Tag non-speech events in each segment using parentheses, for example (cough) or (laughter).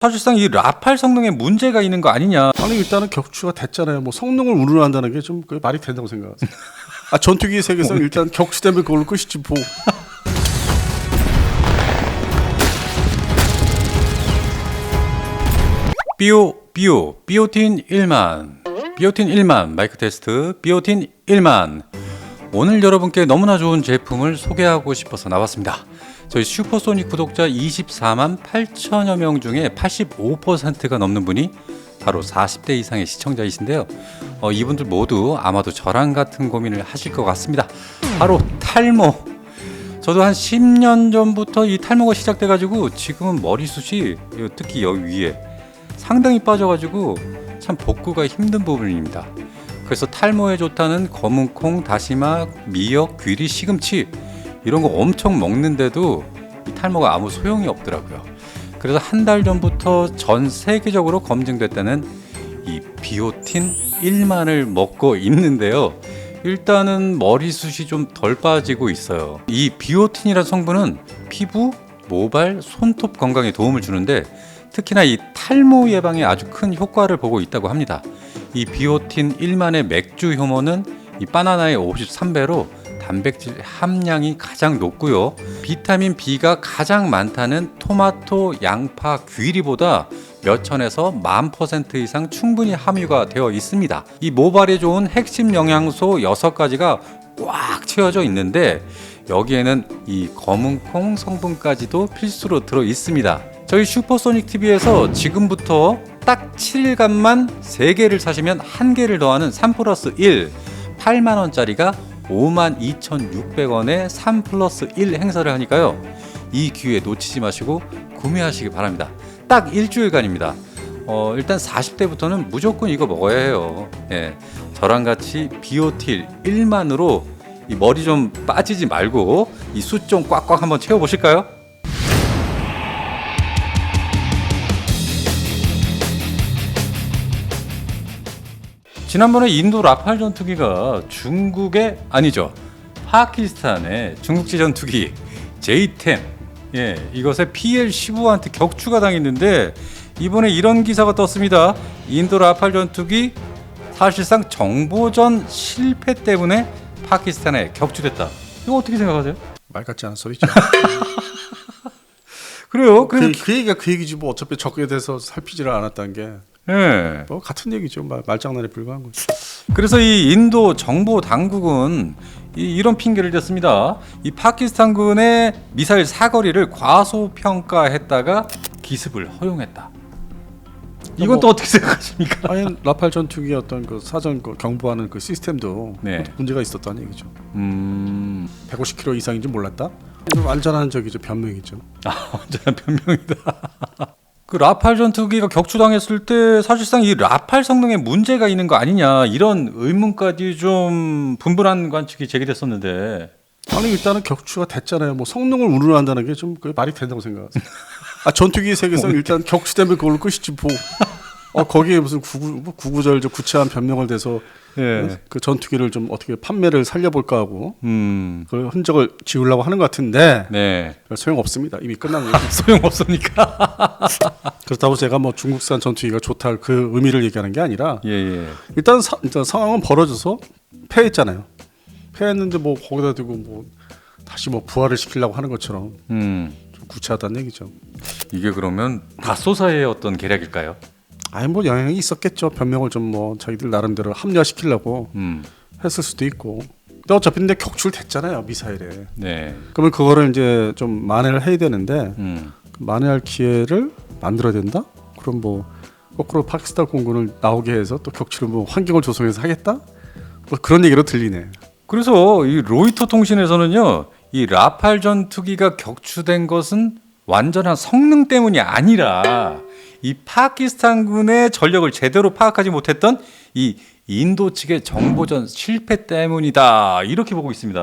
사실상 이 라팔 성능에 문제가 있는 거 아니냐. 아니 일단은 격추가 됐잖아요. 뭐 성능을 우려한다는 게 좀 말이 된다고 생각하세요. 아 전투기 세계에서는 일단 격추되면 그걸로 끝이지 뭐. 비오 비오 비오틴 1만 비오틴 1만 마이크 테스트 비오틴 1만 오늘 여러분께 너무나 좋은 제품을 소개하고 싶어서 나왔습니다. 저희 슈퍼소닉 구독자 24만 8천여 명 중에 85%가 넘는 분이 바로 40대 이상의 시청자이신데요. 어, 이분들 모두 아마도 저랑 같은 고민을 하실 것 같습니다. 바로 탈모. 저도 한 10년 전부터 이 탈모가 시작돼가지고 지금은 머리숱이 특히 여기 위에 상당히 빠져가지고 참 복구가 힘든 부분입니다. 그래서 탈모에 좋다는 검은콩, 다시마, 미역, 귀리, 시금치 이런 거 엄청 먹는데도 이 탈모가 아무 소용이 없더라고요. 그래서 한 달 전부터 전 세계적으로 검증됐다는 이 비오틴 1만을 먹고 있는데요. 일단은 머리숱이 좀 덜 빠지고 있어요. 이 비오틴이라는 성분은 피부, 모발, 손톱 건강에 도움을 주는데 특히나 이 탈모 예방에 아주 큰 효과를 보고 있다고 합니다. 이 비오틴 1만의 맥주 효모는 이 바나나의 53배로 단백질 함량이 가장 높고요. 비타민 B가 가장 많다는 토마토, 양파, 귀리보다 몇 천에서 만 퍼센트 이상 충분히 함유가 되어 있습니다. 이 모발에 좋은 핵심 영양소 6가지가 꽉 채워져 있는데 여기에는 이 검은콩 성분까지도 필수로 들어 있습니다. 저희 슈퍼소닉 TV에서 지금부터 딱 7일간만 3개를 사시면 1개를 더하는 3 플러스 1 8만 원짜리가 52,600원에 3 플러스 1 행사를 하니까요. 이 기회 놓치지 마시고 구매하시기 바랍니다. 딱 일주일간입니다. 어, 일단 40대부터는 무조건 이거 먹어야 해요. 예. 저랑 같이 비오틸 1만으로 이 머리 좀 빠지지 말고 이숱좀 꽉꽉 한번 채워 보실까요? 지난번에 인도 라팔 전투기가 중국의 아니죠 파키스탄의 중국제 전투기 J10 예 이것에 PL-15한테 격추가 당했는데 이번에 이런 기사가 떴습니다. 인도 라팔 전투기 사실상 정보전 실패 때문에 파키스탄에 격추됐다. 이거 어떻게 생각하세요? 말 같지 않은 소리죠. (laughs) 그래요. 그래서 그, 그 얘기가 그 얘기지 뭐 어차피 적에 대해서 살피지를 않았다는 게 뭐 예. 같은 얘기죠. 말, 말장난에 불과한 거죠. 그래서 이 인도 정보 당국은 이, 이런 핑계를 댔습니다. 이 파키스탄군의 미사일 사거리를 과소평가했다가 기습을 허용했다. 이건 뭐- 또 어떻게 생각하십니까? 아니 라팔 전투기 어떤 그 사전 그 경보하는 그 시스템도 네. 문제가 있었다는 얘기죠. 음, 150km 이상인지 몰랐다. 좀 안전한 적이죠 변명이죠. 아, (laughs) 완전한 변명이다. 그 라팔 전투기가 격추당했을 때 사실상 이 라팔 성능에 문제가 있는 거 아니냐 이런 의문까지 좀 분분한 관측이 제기됐었는데 아니 일단은 격추가 됐잖아요. 뭐 성능을 우려한다는 게 좀 말이 된다고 생각하세요. 아 전투기 세계에서는 일단 격추되면 그걸로 끝이지 뭐. 어 거기에 무슨 구구 뭐 구구절절 구체한 변명을 대서 예. 그 전투기를 좀 어떻게 판매를 살려볼까 하고 음, 그 흔적을 지우려고 하는 것 같은데 네. 소용 없습니다. 이미 끝난 (laughs) 거예요. 소용 없으니까. (laughs) 그렇다고 제가 뭐 중국산 전투기가 좋다 그 의미를 얘기하는 게 아니라 예, 예. 일단, 사, 일단 상황은 벌어져서 패했잖아요. 패했는데 뭐 거기다 두고 뭐 다시 뭐 부활을 시키려고 하는 것처럼 음. 좀 구차하다는 얘기죠. 이게 그러면 다소사의 어떤 계략일까요? 아니 뭐 영향이 있었겠죠. 변명을 좀 뭐 자기들 나름대로 합리화시키려고 음, 했을 수도 있고. 근데 어차피 근데 격출됐잖아요 미사일에. 네. 그러면 그거를 이제 좀 만회를 해야 되는데 음, 그 만회할 기회를 만들어야 된다? 그럼 뭐 거꾸로 파키스탄 공군을 나오게 해서 또 격추를 뭐 환경을 조성해서 하겠다? 뭐 그런 얘기로 들리네. 그래서 이 로이터 통신에서는요, 이 라팔 전투기가 격추된 것은 완전한 성능 때문이 아니라 이 파키스탄군의 전력을 제대로 파악하지 못했던 이 인도 측의 정보전 실패 때문이다 이렇게 보고 있습니다.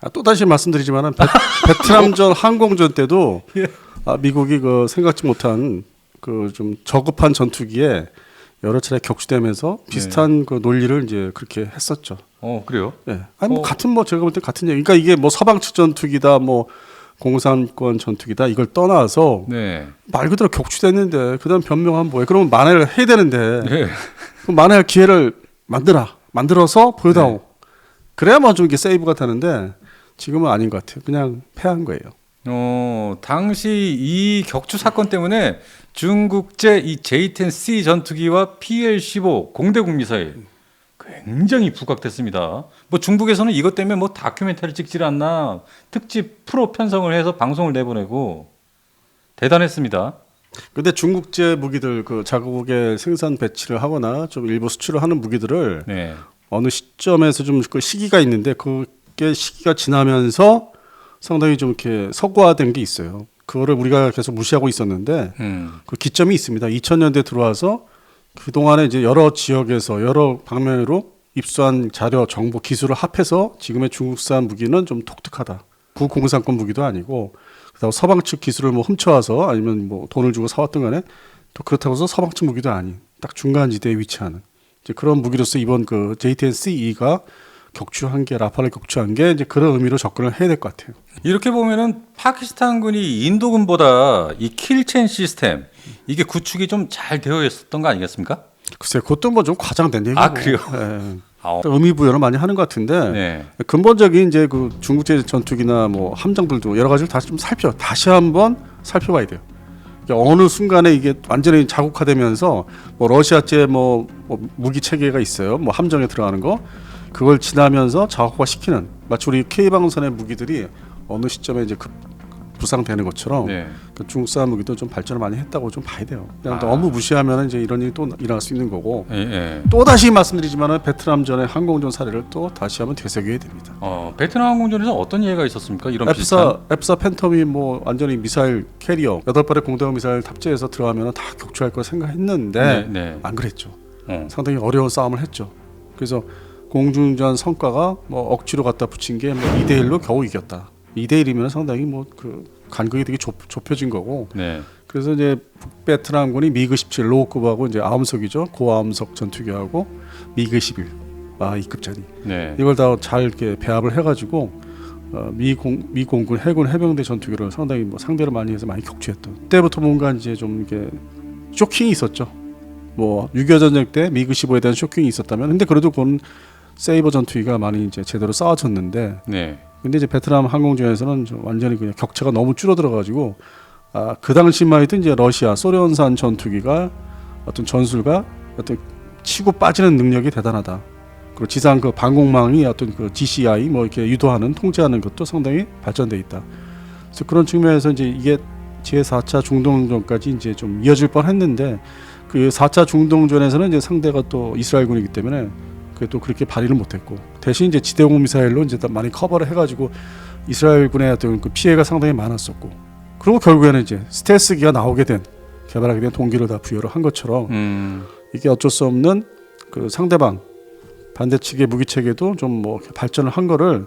아, 또 다시 말씀드리지만은 베, (laughs) 베트남전 항공전 때도 예. 아, 미국이 그 생각지 못한 그 좀 저급한 전투기에 여러 차례 격추되면서 비슷한 그 논리를 이제 그렇게 했었죠. 어 그래요? 예. 아니 뭐 어. 같은 뭐 제가 볼 때 같은 얘기. 그러니까 이게 뭐 서방 측 전투기다 뭐 공산권 전투기다 이걸 떠나서 네. 말 그대로 격추됐는데 그다음 변명한 뭐예요? 그러면 만회를 해야 되는데 네. 그럼 만회할 기회를 만들어 만들어서 보여다오. 네. 그래야만 좀 이게 세이브가 되는데 지금은 아닌 것 같아요. 그냥 패한 거예요. 어, 당시 이 격추 사건 때문에 중국제 이 J-10C 전투기와 PL-15 공대공 미사일 굉장히 부각됐습니다. 뭐 중국에서는 이것 때문에 뭐 다큐멘터리 찍질 않나 특집 프로 편성을 해서 방송을 내보내고 대단했습니다. 근데 중국제 무기들 그 자국에 생산 배치를 하거나 좀 일부 수출을 하는 무기들을 네. 어느 시점에서 좀 그 시기가 있는데 그게 시기가 지나면서 상당히 좀 이렇게 서구화된 게 있어요. 그거를 우리가 계속 무시하고 있었는데 음. 그 기점이 있습니다. 2000년대 들어와서 그 동안에 이제 여러 지역에서 여러 방면으로 입수한 자료, 정보, 기술을 합해서 지금의 중국산 무기는 좀 독특하다. 구공산권 무기도 아니고 그다음 서방 측 기술을 뭐 훔쳐와서 아니면 뭐 돈을 주고 사왔던 간에 또 그렇다고 해서 서방 측 무기도 아닌 딱 중간 지대에 위치하는 이제 그런 무기로서 이번 그 JTN-C가 격추한 게 라파를 격추한 게 이제 그런 의미로 접근을 해야 될 것 같아요. 이렇게 보면은 파키스탄군이 인도군보다 이 킬첸 시스템 이게 구축이 좀 잘 되어 있었던 거 아니겠습니까? 글쎄, 그것도 뭐 좀 과장된 얘기고. 아, 그래요? 예. 아, 의미 부여를 많이 하는 것 같은데 네. 근본적인 이제 그 중국제 전투기나 뭐 함정들도 여러 가지를 다시 좀 살펴 다시 한번 살펴봐야 돼요. 그러니까 어느 순간에 이게 완전히 자국화되면서 뭐 러시아제 뭐, 뭐 무기 체계가 있어요. 뭐 함정에 들어가는 거 그걸 지나면서 자국화 시키는 마치 우리 K 방선의 무기들이 어느 시점에 이제 급 부상되는 것처럼 네. 그 중국산 무기도 좀 발전을 많이 했다고 좀 봐야 돼요. 그냥 아. 너무 무시하면 이제 이런 일이 또 일어날 수 있는 거고 예, 예. 또 다시 말씀드리지만은 베트남 전의 항공전 사례를 또 다시 한번 되새겨야 됩니다. 어, 베트남 항공전에서 어떤 예가 있었습니까? 이런 비슷한. F사 팬텀이 뭐 완전히 미사일 캐리어 여덟 발의 공대공 미사일 탑재해서 들어가면 다 격추할 거 생각했는데 네, 네. 안 그랬죠. 어. 상당히 어려운 싸움을 했죠. 그래서 공중전 성과가 뭐 억지로 갖다 붙인 게 뭐 2대 1로 겨우 이겼다. 2대 1이면 상당히 뭐 그 간극이 되게 좁, 좁혀진 거고 네. 그래서 이제 북베트남군이 미그 17 로우급하고 이제 아음석이죠 고아음석 전투기하고 미그 11 아 2급짜리 네. 이걸 다 잘 이렇게 배합을 해 가지고 어, 미공 미공군 해군 해병대 전투기를 상당히 뭐 상대를 많이 해서 많이 격추했던 그때부터 뭔가 이제 좀 이게 쇼킹이 있었죠. 뭐 6.25 전쟁 때 미그 15에 대한 쇼킹이 있었다면 근데 그래도 그건 세이버 전투기가 많이 이제 제대로 싸워졌는데 네. 근데 이제 베트남 항공전에서는 좀 완전히 그냥 격차가 너무 줄어들어 가지고 아, 그 당시만 해도 이제 러시아 소련산 전투기가 어떤 전술과 어떤 치고 빠지는 능력이 대단하다. 그리고 지상 그 방공망이 어떤 그 GCI 뭐 이렇게 유도하는 통제하는 것도 상당히 발전돼 있다. 그래서 그런 측면에서 이제 이게 제 4차 중동전까지 이제 좀 이어질 뻔했는데 그 4차 중동전에서는 이제 상대가 또 이스라엘군이기 때문에 그게 또 그렇게 발휘를 못했고 대신 이제 지대공 미사일로 이제 다 많이 커버를 해가지고 이스라엘군의 어떤 그 피해가 상당히 많았었고 그리고 결국에는 이제 스텔스기가 나오게 된 개발하게 된 동기를 다 부여를 한 것처럼 음. 이게 어쩔 수 없는 그 상대방 반대 측의 무기 체계도 좀 뭐 발전을 한 거를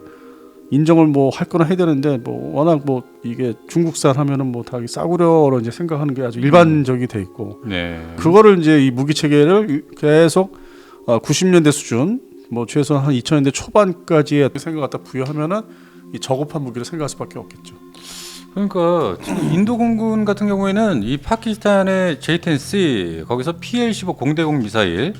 인정을 뭐 할 거나 해야 되는데 뭐 워낙 뭐 이게 중국산 하면은 뭐 다 싸구려로 이제 생각하는 게 아주 일반적이 돼 있고 네. 그거를 이제 이 무기 체계를 계속 어, 90년대 수준 뭐 최소한 한 2000년대 초반까지의 생각 갖다 부여하면은 이 저급한 무기를 생각할 수밖에 없겠죠. 그러니까 인도 공군 같은 경우에는 이 파키스탄의 J-10C 거기서 PL-15 공대공 미사일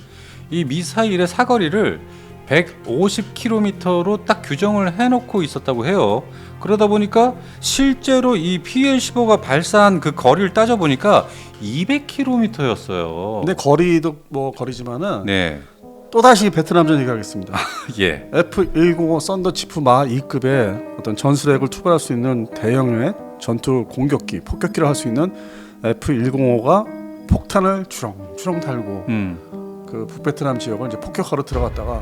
이 미사일의 사거리를 150km로 딱 규정을 해놓고 있었다고 해요. 그러다 보니까 실제로 이 PL-15가 발사한 그 거리를 따져 보니까 200km였어요. 근데 거리도 뭐 거리지만은 네, 또 다시 베트남전 얘기하겠습니다. (laughs) 예, F105 썬더치프 마 2급의 어떤 전술핵을 투발할 수 있는 대형의 전투 공격기, 폭격기를 할 수 있는 F105가 폭탄을 주렁 주렁 달고 음, 그 북베트남 지역을 이제 폭격하러 들어갔다가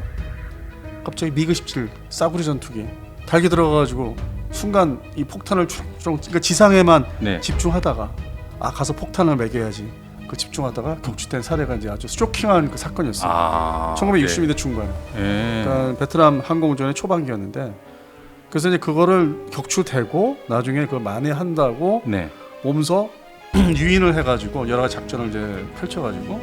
갑자기 미그 17 싸구리 전투기 달기 들어가가지고 순간 이 폭탄을 주렁주렁 그러니까 지상에만 네, 집중하다가 아 가서 폭탄을 매겨야지 그 집중하다가 격추된 사례가 이제 아주 쇼킹한 그 사건이었어요. 아, 1960년대 중반. 네. 네. 그러니까 베트남 항공전의 초반기였는데 그래서 이제 그거를 격추되고 나중에 그걸 만회한다고 네. 오면서 (clears throat) 유인을 해가지고 여러 가지 작전을 이제 펼쳐가지고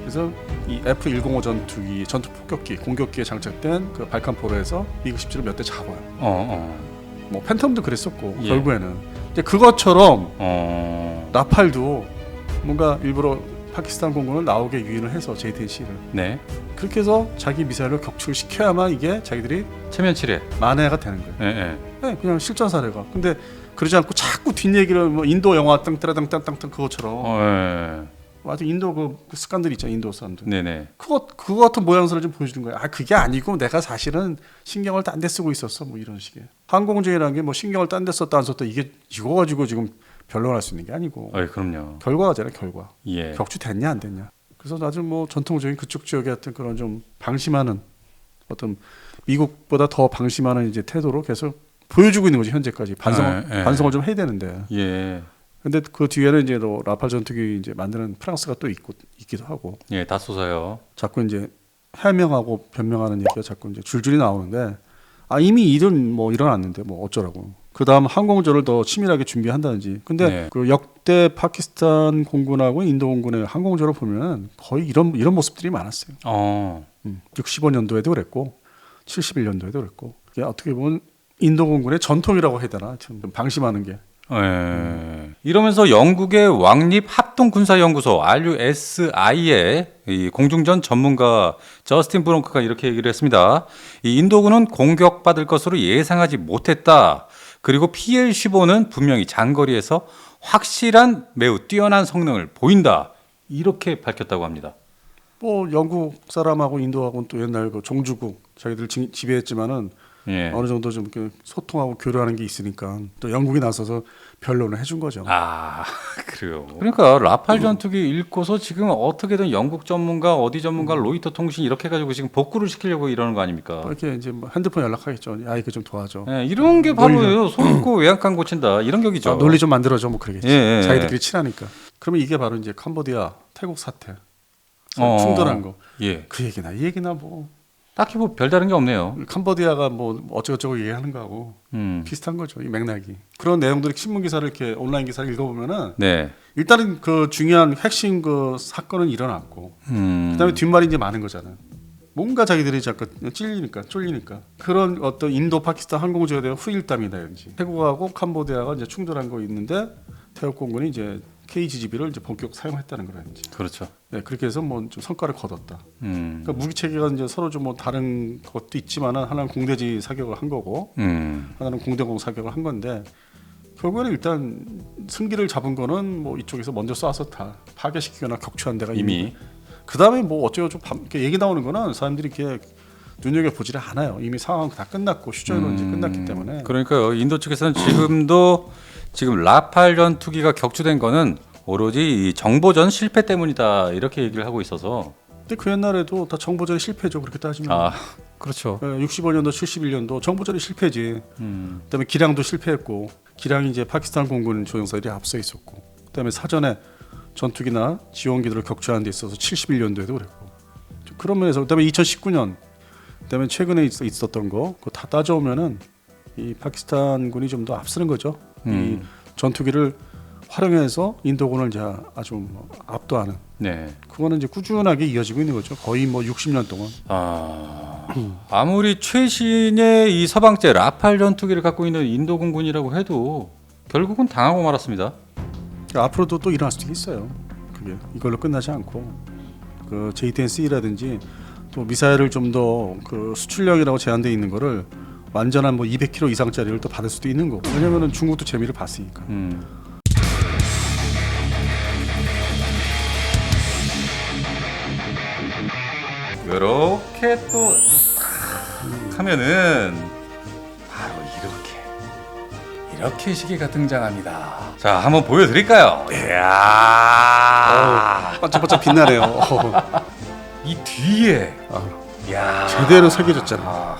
그래서 이 F105 전투기 전투 폭격기 공격기에 장착된 그 발칸 포로에서 미그 17을 몇대 잡아요. 어, 어. 뭐 팬텀도 그랬었고 예. 결국에는 이제 그것처럼 어. 라팔도 뭔가 일부러 파키스탄 공군을 나오게 유인을 해서 JTC를 네. 그렇게 해서 자기 미사일을 격추시켜야만 이게 자기들이 체면 칠해. 만회가 되는 거예요. 예, 예. 네, 그냥 실전 사례가. 근데 그러지 않고 자꾸 뒷얘기를 뭐 인도 영화 땅따라땅땅땅땅 그것처럼 어, 예. 아주 인도 그, 그 습관들 있잖아 인도 사람들. 네, 네. 그거 그거 같은 모양새를 좀 보여주는 거야. 아 그게 아니고 내가 사실은 신경을 딴 데 쓰고 있었어. 뭐 이런 식의 항공주의라는 게 뭐 신경을 딴 데 썼다 안 썼다 이게 이거 가지고 지금 변론할 수 있는 게 아니고 어, 그럼요. 결과잖아요 결과. 예. 격추 됐냐 안 됐냐. 그래서 아주 뭐 전통적인 그쪽 지역의 어떤 그런 좀 방심하는 어떤 미국보다 더 방심하는 이제 태도로 계속 보여주고 있는 거지 현재까지 반성을 예, 예. 반성을 좀 해야 되는데. 예. 근데 그 뒤에는 이제 또 라팔 전투기 이제 만드는 프랑스가 또 있고 있기도 하고 예, 다 쏘사요. 자꾸 이제 해명하고 변명하는 얘기가 자꾸 이제 줄줄이 나오는데 아 이미 일은 뭐 일어났는데 뭐 어쩌라고. 그 다음 항공조를 더 치밀하게 준비한다든지. 근데 네. 그 역대 파키스탄 공군하고 인도 공군의 항공조를 보면 거의 이런 이런 모습들이 많았어요. 어. 음, 65년도에도 그랬고 71년도에도 그랬고 이게 어떻게 보면 인도 공군의 전통이라고 해야 되나 좀 방심하는 게 예. 이러면서 영국의 왕립 합동 군사 연구소 RUSI의 이 공중전 전문가 저스틴 브롱크가 이렇게 얘기를 했습니다. 이 인도군은 공격받을 것으로 예상하지 못했다. 그리고 PL-15는 분명히 장거리에서 확실한 매우 뛰어난 성능을 보인다. 이렇게 밝혔다고 합니다. 뭐 영국 사람하고 인도하고는 또 옛날 그 종주국 자기들 지, 지배했지만은 예. 어느 정도 좀 이렇게 소통하고 교류하는 게 있으니까 또 영국이 나서서 변론을 해준 거죠. 아 (laughs) 그래요. 그러니까 라팔 전투기 읽고서 지금 어떻게든 영국 전문가 어디 전문가 로이터 통신 이렇게 해가지고 지금 복구를 시키려고 이러는 거 아닙니까? 이렇게 이제 뭐 핸드폰 연락하겠죠. 야 이거 좀 도와줘. 예, 이런 게 바로예요. 손 있고 (clears throat) 외양간 고친다 이런 격이죠. 아, 논리 좀 만들어줘 뭐 그러겠지. 예, 예, 자기들끼리 친하니까. 그러면 이게 바로 이제 캄보디아 태국 사태 어. 충돌한 거. 예, 그 얘기나 이 얘기나 뭐 딱히 뭐 별다른 게 없네요. 캄보디아가 뭐 어쩌고저쩌고 얘기하는 거하고 음, 비슷한 거죠. 이 맥락이. 그런 내용들이 신문 기사를 이렇게 온라인 기사를 읽어보면은 네, 일단은 그 중요한 핵심 그 사건은 일어났고 음, 그다음에 뒷말이 이제 많은 거잖아요. 뭔가 자기들이 자꾸 찔리니까 쫄리니까 그런 어떤 인도 파키스탄 항공조에 대한 후일담이라든지 태국하고 캄보디아가 이제 충돌한 거 있는데 태국 공군이 이제 KGGB를 이제 본격 사용했다는 거라든지 그렇죠. 네, 그렇게 해서 뭐 좀 성과를 거뒀다. 음, 그러니까 무기 체계가 이제 서로 좀 뭐 다른 것도 있지만은 하나는 공대지 사격을 한 거고 음, 하나는 공대공 사격을 한 건데 결국에는 일단 승기를 잡은 거는 뭐 이쪽에서 먼저 쏴서 다 파괴시키거나 격추한 데가 이미 그 다음에 뭐 어쩌고 좀 밤- 이렇게 얘기 나오는 거는 사람들이 이렇게 눈여겨 보지를 않아요. 이미 상황 다 끝났고 휴전은 이제 끝났기 때문에 그러니까요. 인도 측에서는 지금도 지금 라팔 전 투기가 격추된 거는 오로지 이 정보전 실패 때문이다 이렇게 얘기를 하고 있어서 근데 그 옛날에도 다 정보전이 실패죠. 그렇게 따지면 아 그렇죠. 65년도, 71년도 정보전이 실패지. 음, 그다음에 기량도 실패했고 기량이 이제 파키스탄 공군 조종사들이 앞서 있었고 그다음에 사전에 전투기나 지원기들을 격추하는 데 있어서 71년도에도 그랬고 좀 그런 면에서 그다음에 2019년 그다음에 최근에 있- 있었던 거 그거 다 따져오면은 이 파키스탄군이 좀 더 앞서는 거죠. 음. 이 전투기를 활용해서 인도군을 이제 아주 뭐 압도하는 네. 그거는 이제 꾸준하게 이어지고 있는 거죠. 거의 뭐 60년 동안. 아, 아무리 최신의 이 서방제 라팔 전투기를 갖고 있는 인도 공군이라고 해도 결국은 당하고 말았습니다. 앞으로도 또 일어날 수도 있어요. 그게 이걸로 끝나지 않고 그 JTN-C라든지 또 미사일을 좀 더 그 수출량이라고 제한돼 있는 거를 완전한 뭐 200km 이상짜리를 또 받을 수도 있는 거고. 왜냐면은 중국도 재미를 봤으니까. 음. 이렇게 또 탁 하면은 바로 이렇게 이렇게 시계가 등장합니다. 자, 한번 보여드릴까요? 이야, 반짝반짝 빛나네요. 어, (laughs) 이 뒤에, 아, 야, 제대로 새겨졌잖아. 아,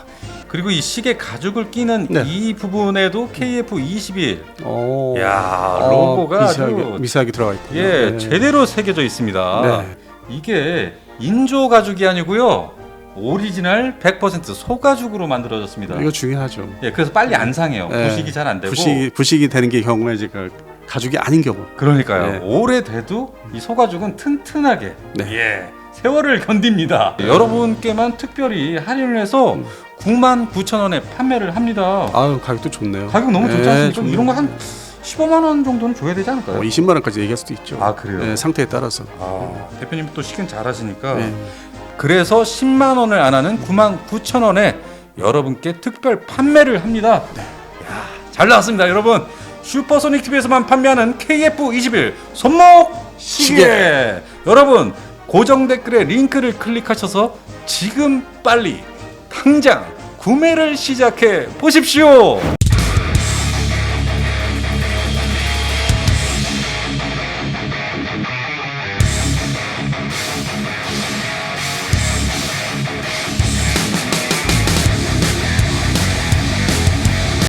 그리고 이 시계 가죽을 끼는 네. 이 부분에도 KF21 오. 야 어, 로고가 미세하게, 아주 미세하게 들어가 있고. 예 제대로 새겨져 있습니다. 네. 이게 인조 가죽이 아니고요 오리지널 100% 소가죽으로 만들어졌습니다. 이거 중요하죠. 예 그래서 빨리 안 상해요. 네. 부식이 잘 안 되고. 부식이 부식이 되는 게 경우에 이제 그 가죽이 아닌 경우. 그러니까요. 네. 오래돼도 이 소가죽은 튼튼하게 네. 예 세월을 견딥니다. 여러분께만 특별히 할인을 해서 99,000원에 판매를 합니다. 아유 가격도 좋네요. 가격 너무 좋지 네, 않습니까? 좋네요. 이런 거 한 15만 원 정도는 줘야 되지 않을까요? 어, 20만 원까지 얘기할 수도 있죠. 아, 그래요? 네, 상태에 따라서. 아, 대표님 또 식은 잘하시니까 네. 그래서 10만 원을 안 하는 9만 9천 원에 여러분께 특별 판매를 합니다. 야, 잘 나왔습니다, 여러분. 슈퍼소닉 TV에서만 판매하는 KF21 손목 시계. 시계. 여러분 고정 댓글에 링크를 클릭하셔서 지금 빨리 당장 구매를 시작해 보십시오.